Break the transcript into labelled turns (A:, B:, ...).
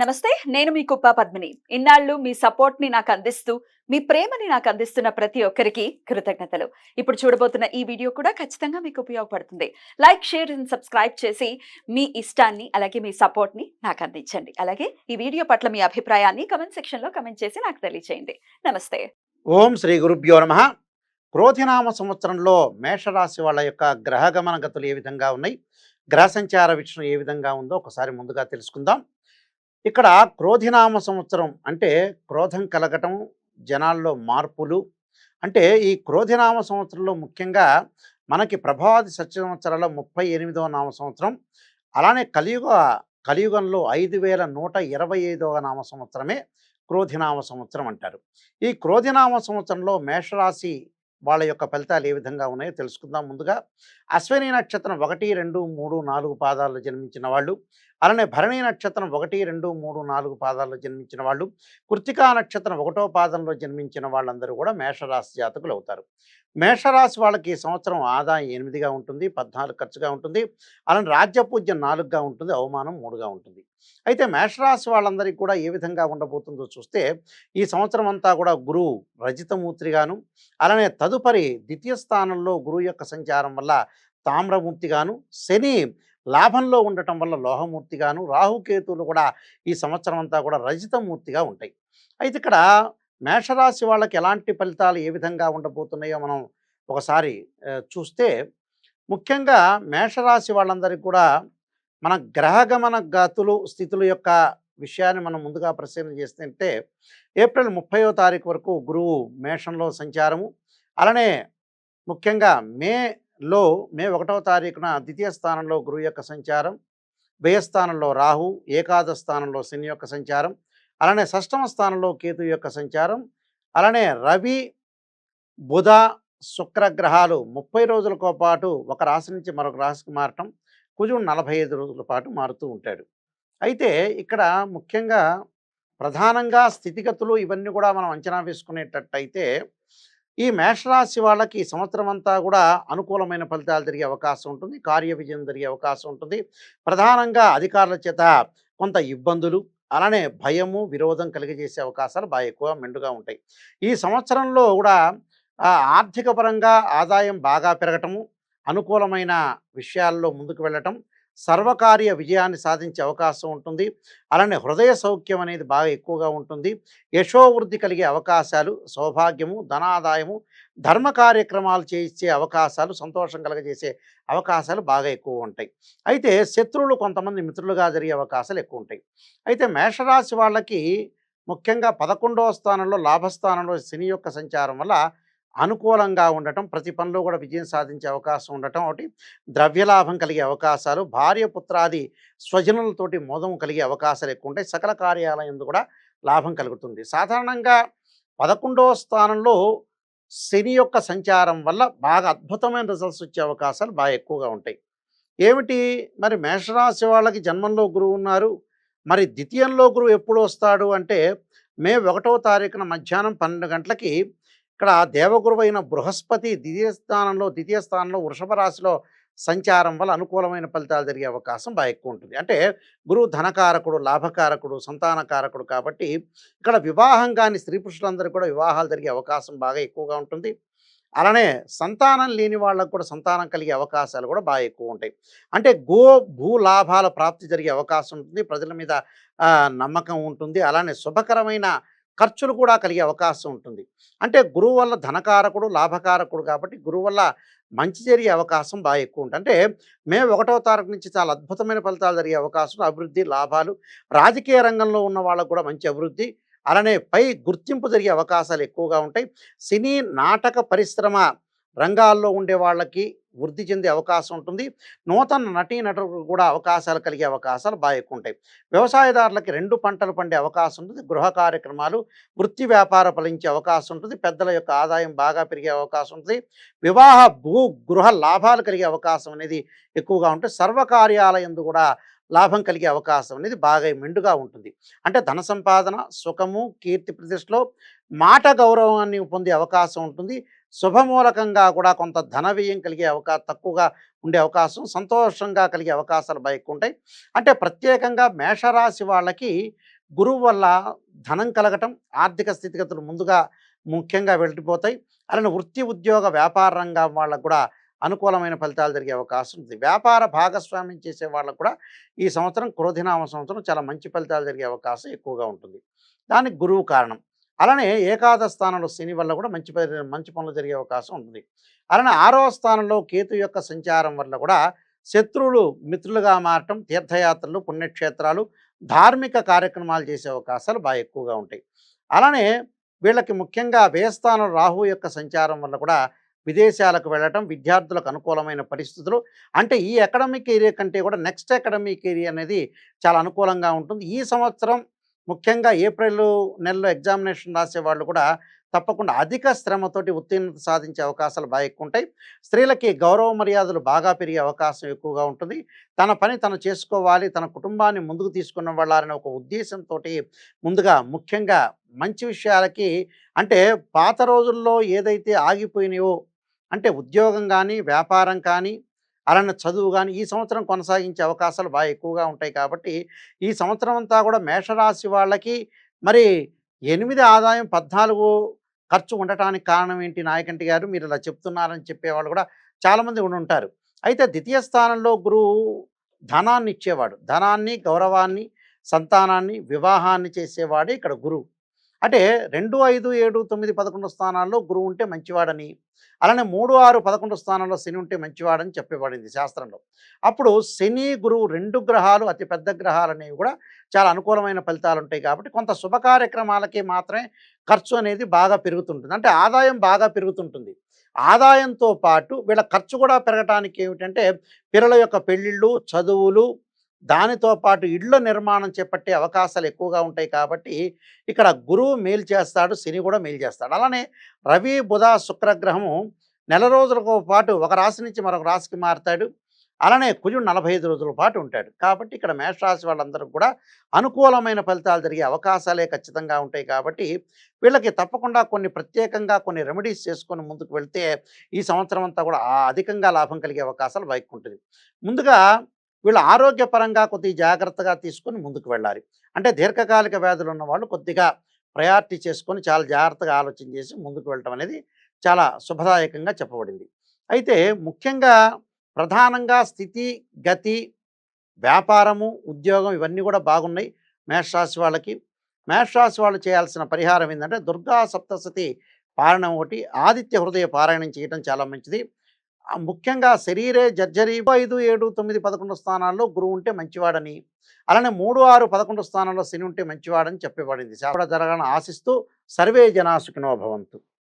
A: నమస్తే నేను మీ కుప్ప పద్మిని. ఇన్నాళ్ళు మీ సపోర్ట్ని నాకు అందిస్తూ మీ ప్రేమని నాకు అందిస్తున్న ప్రతి ఒక్కరికి కృతజ్ఞతలు. ఇప్పుడు చూడబోతున్న ఈ వీడియో కూడా ఖచ్చితంగా మీకు ఉపయోగపడుతుంది. లైక్ షేర్ అండ్ సబ్స్క్రైబ్ చేసి మీ ఇష్టాన్ని అలాగే మీ సపోర్ట్ని నాకు అందించండి. అలాగే ఈ వీడియో పట్ల మీ అభిప్రాయాన్ని కమెంట్ సెక్షన్లో కమెంట్ చేసి నాకు తెలియచేయండి. నమస్తే.
B: ఓం శ్రీ గురుభ్యో నమ. క్రోధినామ సంవత్సరంలో మేషరాశి వాళ్ళ యొక్క గ్రహగమన గతులు ఏ విధంగా ఉన్నాయి? గ్రహ సంచార విషయం ఏ విధంగా ఉందో ఒకసారి ముందుగా తెలుసుకుందాం. ఇక్కడ క్రోధినామ సంవత్సరం అంటే క్రోధం కలగటం జనాల్లో మార్పులు. అంటే ఈ క్రోధినామ సంవత్సరంలో ముఖ్యంగా మనకి ప్రభావతి సత్య సంవత్సరాల ముప్పై ఎనిమిదవ నామ సంవత్సరం అలానే కలియుగ కలియుగంలో ఐదు వేల నూట ఇరవై ఐదవ నామ సంవత్సరమే క్రోధినామ సంవత్సరం అంటారు. ఈ క్రోధినామ సంవత్సరంలో మేషరాశి వాళ్ళ యొక్క ఫలితాలు ఏ విధంగా ఉన్నాయో తెలుసుకుందాం ముందుగా. అశ్విని నక్షత్రం ఒకటి రెండు మూడు నాలుగు పాదాల్లో జన్మించిన వాళ్ళు. అలానే భరణి నక్షత్రం ఒకటి రెండు మూడు నాలుగు పాదాల్లో జన్మించిన వాళ్ళు. కృతికా నక్షత్రం ఒకటో పాదంలో జన్మించిన వాళ్ళందరూ కూడా మేషరాశి జాతకులు అవుతారు. మేషరాశి వాళ్ళకి ఈ సంవత్సరం ఆదాయం ఎనిమిదిగా ఉంటుంది పద్నాలుగు ఖర్చుగా ఉంటుంది. అలానే రాజ్యపూజ్యం నాలుగుగా ఉంటుంది అవమానం మూడుగా ఉంటుంది. అయితే మేషరాశి వాళ్ళందరికీ కూడా ఏ విధంగా ఉండబోతుందో చూస్తే ఈ సంవత్సరం అంతా కూడా గురువు రజితమూర్తిగాను అలానే తదుపరి ద్వితీయ స్థానంలో గురువు యొక్క సంచారం వల్ల తామ్రమూర్తిగాను శని లాభంలో ఉండటం వల్ల లోహమూర్తిగాను రాహుకేతువులు కూడా ఈ సంవత్సరం అంతా కూడా రజితమూర్తిగా ఉంటాయి. అయితే ఇక్కడ మేషరాశి వాళ్ళకి ఎలాంటి ఫలితాలు ఏ విధంగా ఉండబోతున్నాయో మనం ఒకసారి చూస్తే ముఖ్యంగా మేషరాశి వాళ్ళందరికీ కూడా మన గ్రహగమన గాతులు స్థితుల యొక్క విషయాన్ని మనం ముందుగా పరిశీలన చేస్తుంటే ఏప్రిల్ ముప్పయో తారీఖు వరకు గురువు మేషంలో సంచారము. అలానే ముఖ్యంగా మేలో మే ఒకటవ తారీఖున ద్వితీయ స్థానంలో గురువు యొక్క సంచారం వ్యయస్థానంలో రాహు ఏకాదశ స్థానంలో శని యొక్క సంచారం అలానే షష్టమ స్థానంలో కేతు యొక్క సంచారం అలానే రవి బుధ శుక్రగ్రహాలు ముప్పై రోజులతో పాటు ఒక రాశి నుంచి మరొక రాశికి మారటం కుజుడు నలభై ఐదు రోజుల పాటు మారుతూ ఉంటాడు. అయితే ఇక్కడ ముఖ్యంగా ప్రధానంగా స్థితిగతులు ఇవన్నీ కూడా మనం అంచనా వేసుకునేటట్టయితే ఈ మేషరాశి వాళ్ళకి ఈ సంవత్సరం అంతా కూడా అనుకూలమైన ఫలితాలు జరిగే అవకాశం ఉంటుంది. కార్య విజయం జరిగే అవకాశం ఉంటుంది. ప్రధానంగా అధికారుల చేత కొంత ఇబ్బందులు అలానే భయము విరోధం కలిగజేసే అవకాశాలు బాగా ఎక్కువ మెండుగా ఉంటాయి. ఈ సంవత్సరంలో కూడా ఆర్థిక పరంగా ఆదాయం బాగా పెరగటము అనుకూలమైన విషయాల్లో ముందుకు వెళ్ళటం సర్వకార్య విజయాన్ని సాధించే అవకాశం ఉంటుంది. అలానే హృదయ సౌఖ్యం అనేది బాగా ఎక్కువగా ఉంటుంది. యశోవృద్ధి కలిగే అవకాశాలు సౌభాగ్యము ధనాదాయము ధర్మ కార్యక్రమాలు చేయించే అవకాశాలు సంతోషం కలగజేసే అవకాశాలు బాగా ఎక్కువ ఉంటాయి. అయితే శత్రువులు కొంతమంది మిత్రులుగా జరిగే అవకాశాలు ఎక్కువ ఉంటాయి. అయితే మేషరాశి వాళ్ళకి ముఖ్యంగా పదకొండవ స్థానంలో లాభస్థానంలో శని యొక్క సంచారం వల్ల అనుకూలంగా ఉండటం ప్రతి పనిలో కూడా విజయం సాధించే అవకాశం ఉండటం ఒకటి. ద్రవ్యలాభం కలిగే అవకాశాలు భార్య పుత్రాది స్వజనులతోటి మోదం కలిగే అవకాశాలు ఎక్కువ ఉంటాయి. సకల కార్యాలయం కూడా లాభం కలుగుతుంది. సాధారణంగా పదకొండవ స్థానంలో శని యొక్క సంచారం వల్ల బాగా అద్భుతమైన రిజల్ట్స్ వచ్చే అవకాశాలు బాగా ఎక్కువగా ఉంటాయి. ఏమిటి? మరి మేషరాశి వాళ్ళకి జన్మంలో గురువు ఉన్నారు. మరి ద్వితీయంలో గురువు ఎప్పుడు వస్తాడు అంటే మే ఒకటవ తారీఖున మధ్యాహ్నం పన్నెండు గంటలకి ఇక్కడ దేవగురువు అయిన బృహస్పతి ద్వితీయ స్థానంలో ద్వితీయ స్థానంలో వృషభ రాశిలో సంచారం వల్ల అనుకూలమైన ఫలితాలు జరిగే అవకాశం బాగా ఎక్కువ ఉంటుంది. అంటే గురువు ధనకారకుడు లాభకారకుడు సంతానకారకుడు కాబట్టి ఇక్కడ వివాహం కాని స్త్రీ పురుషులందరూ కూడా వివాహాలు జరిగే అవకాశం బాగా ఎక్కువగా ఉంటుంది. అలానే సంతానం లేని వాళ్ళకు కూడా సంతానం కలిగే అవకాశాలు కూడా బాగా ఎక్కువ ఉంటాయి. అంటే గో భూ లాభాల ప్రాప్తి జరిగే అవకాశం ఉంటుంది. ప్రజల మీద నమ్మకం ఉంటుంది. అలానే శుభకరమైన ఖర్చులు కూడా కలిగే అవకాశం ఉంటుంది. అంటే గురువు వల్ల ధనకారకుడు లాభకారకుడు కాబట్టి గురువు వల్ల మంచి జరిగే అవకాశం బాగా ఎక్కువ ఉంటుంది. అంటే మే ఒకటవ తారీఖు నుంచి చాలా అద్భుతమైన ఫలితాలు జరిగే అవకాశం అభివృద్ధి లాభాలు రాజకీయ రంగంలో ఉన్న వాళ్ళకు కూడా మంచి అభివృద్ధి అలానే పై గుర్తింపు జరిగే అవకాశాలు ఎక్కువగా ఉంటాయి. సినీ నాటక పరిశ్రమ రంగాల్లో ఉండే వాళ్ళకి వృద్ధి చెందే అవకాశం ఉంటుంది. నూతన నటీ నటులకు కూడా అవకాశాలు కలిగే అవకాశాలు బాగా ఎక్కువ ఉంటాయి వ్యవసాయదారులకి రెండు పంటలు పండే అవకాశం ఉంటుంది. గృహ కార్యక్రమాలు వృత్తి వ్యాపార ఫలించే అవకాశం ఉంటుంది. పెద్దల యొక్క ఆదాయం బాగా పెరిగే అవకాశం ఉంటుంది. వివాహ భూ గృహ లాభాలు కలిగే అవకాశం అనేది ఎక్కువగా ఉంటుంది. సర్వకార్యాలయందు కూడా లాభం కలిగే అవకాశం అనేది బాగా మెండుగా ఉంటుంది. అంటే ధన సంపాదన సుఖము కీర్తి ప్రతిష్టలో మాట గౌరవాన్ని పొందే అవకాశం ఉంటుంది. శుభమూలకంగా కూడా కొంత ధన వ్యయం కలిగే అవకాశం తక్కువగా ఉండే అవకాశం సంతోషంగా కలిగే అవకాశాలు బాగా ఎక్కువ ఉంటాయి అంటే ప్రత్యేకంగా మేషరాశి వాళ్ళకి గురువు వల్ల ధనం కలగటం ఆర్థిక స్థితిగతులు ముందుగా ముఖ్యంగా వెళ్ళిపోతాయి అలానే వృత్తి ఉద్యోగ వ్యాపార రంగం వాళ్ళకు కూడా అనుకూలమైన ఫలితాలు జరిగే అవకాశం ఉంది. వ్యాపార భాగస్వామ్యం చేసే వాళ్ళకు కూడా ఈ సంవత్సరం క్రోధినామ సంవత్సరం చాలా మంచి ఫలితాలు జరిగే అవకాశం ఎక్కువగా ఉంటుంది. దానికి గురువు కారణం. అలానే ఏకాదశ స్థానంలో శని వల్ల కూడా మంచి పని- మంచి పనులు జరిగే అవకాశం ఉంటుంది. అలానే ఆరవ స్థానంలో కేతు యొక్క సంచారం వల్ల కూడా శత్రువులు మిత్రులుగా మారటం తీర్థయాత్రలు పుణ్యక్షేత్రాలు ధార్మిక కార్యక్రమాలు చేసే అవకాశాలు బాగా ఎక్కువగా ఉంటాయి. అలానే వీళ్ళకి ముఖ్యంగా వ్యయస్థానం రాహు యొక్క సంచారం వల్ల కూడా విదేశాలకు వెళ్ళటం విద్యార్థులకు అనుకూలమైన పరిస్థితులు. అంటే ఈ అకాడమిక్ ఏరియా కంటే కూడా నెక్స్ట్ అకాడమిక్ ఏరియా అనేది చాలా అనుకూలంగా ఉంటుంది. ఈ సంవత్సరం ముఖ్యంగా ఏప్రిల్ నెలలో ఎగ్జామినేషన్ రాసే వాళ్ళు కూడా తప్పకుండా అధిక శ్రమతోటి ఉత్తీర్ణత సాధించే అవకాశాలు బాగా ఎక్కువ ఉంటాయి స్త్రీలకి గౌరవ మర్యాదలు బాగా పెరిగే అవకాశం ఎక్కువగా ఉంటుంది. తన పని తను చేసుకోవాలి తన కుటుంబాన్ని ముందుకు తీసుకున్న వాళ్ళని ఒక ఉద్దేశంతో ముందుగా ముఖ్యంగా మంచి విషయాలకి అంటే పాత రోజుల్లో ఏదైతే ఆగిపోయినాయో అంటే ఉద్యోగం కానీ వ్యాపారం కానీ అలానే చదువు కానీ ఈ సంవత్సరం కొనసాగించే అవకాశాలు బాగా ఎక్కువగా ఉంటాయి కాబట్టి ఈ సంవత్సరం అంతా కూడా మేషరాశి వాళ్ళకి మరి ఎనిమిది ఆదాయం పద్నాలుగు ఖర్చు ఉండటానికి కారణం ఏంటి నాయకంటి గారు? మీరు ఇలా చెప్తున్నారని చెప్పేవాళ్ళు కూడా చాలామంది ఉంటారు. అయితే ద్వితీయ స్థానంలో గురువు ధనాన్ని ఇచ్చేవాడు. ధనాన్ని గౌరవాన్ని సంతానాన్ని వివాహాన్ని చేసేవాడే ఇక్కడ గురువు. అంటే రెండు ఐదు ఏడు తొమ్మిది పదకొండు స్థానాల్లో గురువు ఉంటే మంచివాడని అలానే మూడు ఆరు పదకొండు స్థానాల్లో శని ఉంటే మంచివాడని చెప్పబడింది శాస్త్రంలో. అప్పుడు శని గురువు రెండు గ్రహాలు అతి పెద్ద గ్రహాలు అనేవి కూడా చాలా అనుకూలమైన ఫలితాలు ఉంటాయి కాబట్టి కొంత శుభ కార్యక్రమాలకి మాత్రమే ఖర్చు అనేది బాగా పెరుగుతుంటుంది. అంటే ఆదాయం బాగా పెరుగుతుంటుంది. ఆదాయంతో పాటు వీళ్ళ ఖర్చు కూడా పెరగటానికి ఏమిటంటే పిల్లల యొక్క పెళ్ళిళ్ళు చదువులు దానితో పాటు ఇళ్ళ నిర్మాణం చేపట్టే అవకాశాలు ఎక్కువగా ఉంటాయి కాబట్టి ఇక్కడ గురువు మేలు చేస్తాడు శని కూడా మేలు చేస్తాడు. అలానే రవి బుధ శుక్రగ్రహము నెల రోజులకు పాటు ఒక రాశి నుంచి మరొక రాశికి మారుతాడు. అలానే కుజుడు నలభై ఐదు రోజుల పాటు ఉంటాడు. కాబట్టి ఇక్కడ మేషరాశి వాళ్ళందరూ కూడా అనుకూలమైన ఫలితాలు జరిగే అవకాశాలే ఖచ్చితంగా ఉంటాయి కాబట్టి వీళ్ళకి తప్పకుండా కొన్ని ప్రత్యేకంగా కొన్ని రెమెడీస్ చేసుకొని ముందుకు వెళ్తే ఈ సంవత్సరం అంతా కూడా అధికంగా లాభం కలిగే అవకాశాలు బైక్ ఉంటుంది ముందుగా వీళ్ళు ఆరోగ్యపరంగా కొద్ది జాగ్రత్తగా తీసుకొని ముందుకు వెళ్ళాలి. అంటే దీర్ఘకాలిక వ్యాధులు ఉన్న వాళ్ళు కొద్దిగా ప్రయారిటీ చేసుకొని చాలా జాగ్రత్తగా ఆలోచన చేసి ముందుకు వెళ్ళటం అనేది చాలా శుభదాయకంగా చెప్పబడింది. అయితే ముఖ్యంగా ప్రధానంగా స్థితి గతి వ్యాపారము ఉద్యోగం ఇవన్నీ కూడా బాగున్నాయి మేషరాశి వాళ్ళకి. మేషరాశి వాళ్ళు చేయాల్సిన పరిహారం ఏంటంటే దుర్గా సప్తశతి పారాయణం ఒకటి ఆదిత్య హృదయ పారాయణం చేయటం చాలా మంచిది. ముఖ్యంగా శరీరే జర్జరీ ఐదు ఏడు తొమ్మిది పదకొండు స్థానాల్లో గురువు ఉంటే మంచివాడని అలానే మూడు ఆరు పదకొండు స్థానాల్లో శని ఉంటే మంచివాడని చెప్పబడింది శాపడ జరగాలని ఆశిస్తూ సర్వే జనాసుకినో భవంతు.